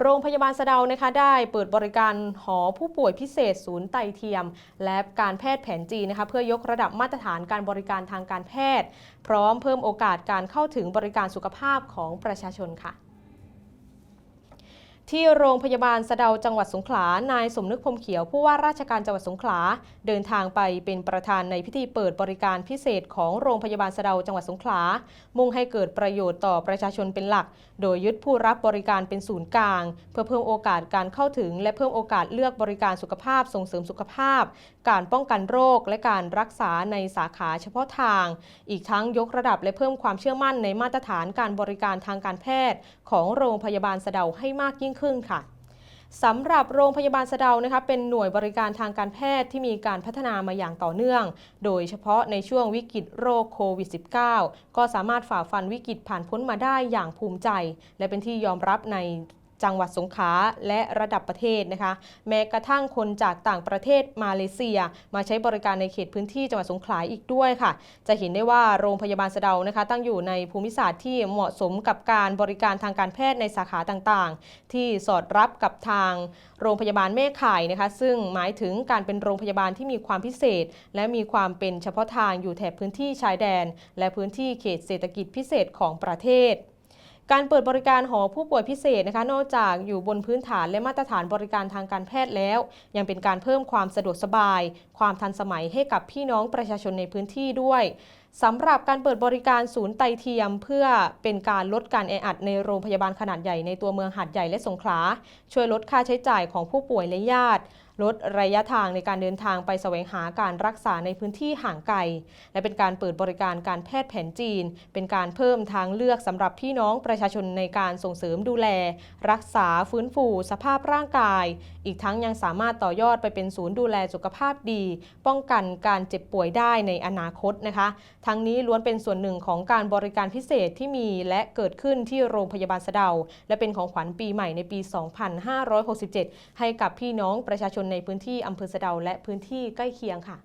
โรงพยาบาลสะเดานะคะได้เปิดบริการหอผู้ป่วยพิเศษศูนย์ไตเทียม และการแพทย์แผนจีนนะคะเพื่อยกระดับมาตรฐานการบริการทางการแพทย์ พร้อมเพิ่มโอกาสการเข้าถึงบริการสุขภาพของประชาชนค่ะ ที่โรงพยาบาลสะเดาจังหวัดสงขลา นายสมนึกพรมเขียวผู้ว่าราชการจังหวัดสงขลา เดินทางไปเป็นประธานในพิธีเปิดบริการพิเศษของโรงพยาบาลสะเดาจังหวัดสงขลา มุ่งให้เกิดประโยชน์ต่อประชาชนเป็นหลัก โดยยึดผู้รับบริการเป็นศูนย์กลาง เพื่อเพิ่มโอกาสการเข้าถึง และเพิ่มโอกาสเลือกบริการสุขภาพส่งเสริมสุขภาพ การป้องกันโรคและการรักษาในสาขาเฉพาะทาง อีกทั้งยกระดับและเพิ่มความเชื่อมั่นในมาตรฐานการบริการทางการแพทย์ ของโรงพยาบาลสะเดาให้มากยิ่งงขึ้นค่ะสำหรับโรงพยาบาลสะเดานะคะเป็นหน่วยบริการทางการแพทย์ที่มีการพัฒนามาอย่างต่อเนื่อง โดยเฉพาะในช่วงวิกฤตโรคโควิด -19 ก็สามารถฝ่าฟันวิกฤตผ่านพ้นมาได้อย่างภูมิใจ และเป็นที่ยอมรับใน จังหวัดสงขลาและระดับประเทศนะคะ แม้กระทั่งคนจากต่างประเทศมาเลเซีย มาใช้บริการในเขตพื้นที่จังหวัดสงขลาอีกด้วยค่ะ จะเห็นได้ว่าโรงพยาบาลสะเดานะคะ ตั้งอยู่ในภูมิศาสตร์ที่เหมาะสมกับการบริการทางการแพทย์ในสาขาต่างๆ ที่สอดรับกับทางโรงพยาบาลแม่ข่ายนะคะ ซึ่งหมายถึงการเป็นโรงพยาบาลที่มีความพิเศษ และมีความเป็นเฉพาะทางอยู่แถบพื้นที่ชายแดน และพื้นที่เขตเศรษฐกิจพิเศษของประเทศ การเปิดบริการหอผู้ป่วยพิเศษนะคะ นอกจากอยู่บนพื้นฐานและมาตรฐานบริการทางการแพทย์แล้ว ยังเป็นการเพิ่มความสะดวกสบาย ความทันสมัยให้กับพี่น้องประชาชนในพื้นที่ด้วย สำหรับการเปิดบริการศูนย์ไตเทียม เพื่อเป็นการลดการแออัดในโรงพยาบาลขนาดใหญ่ในตัวเมืองหาดใหญ่และสงขลา ช่วยลดค่าใช้จ่ายของผู้ป่วยและญาติ ลดระยะทางในการเดินทางไปแสวงหาการรักษาในพื้นที่ห่างไกล และเป็นการเปิดบริการการแพทย์แผนจีน เป็นการเพิ่มทางเลือกสำหรับพี่น้องประชาชนในการส่งเสริมดูแล รักษาฟื้นฟูสภาพร่างกาย อีกทั้งยังสามารถต่อยอดไปเป็นศูนย์ดูแลสุขภาพดี ป้องกันการเจ็บป่วยได้ในอนาคตนะคะทั้งนี้ล้วนเป็นส่วนหนึ่งของการบริการพิเศษที่มีและเกิดขึ้นที่โรงพยาบาลสะเดา และเป็นของขวัญปีใหม่ในปี 2567 ให้กับพี่น้องประชาชนในพื้นที่อำเภอสะเดาและพื้นที่ใกล้เคียงค่ะ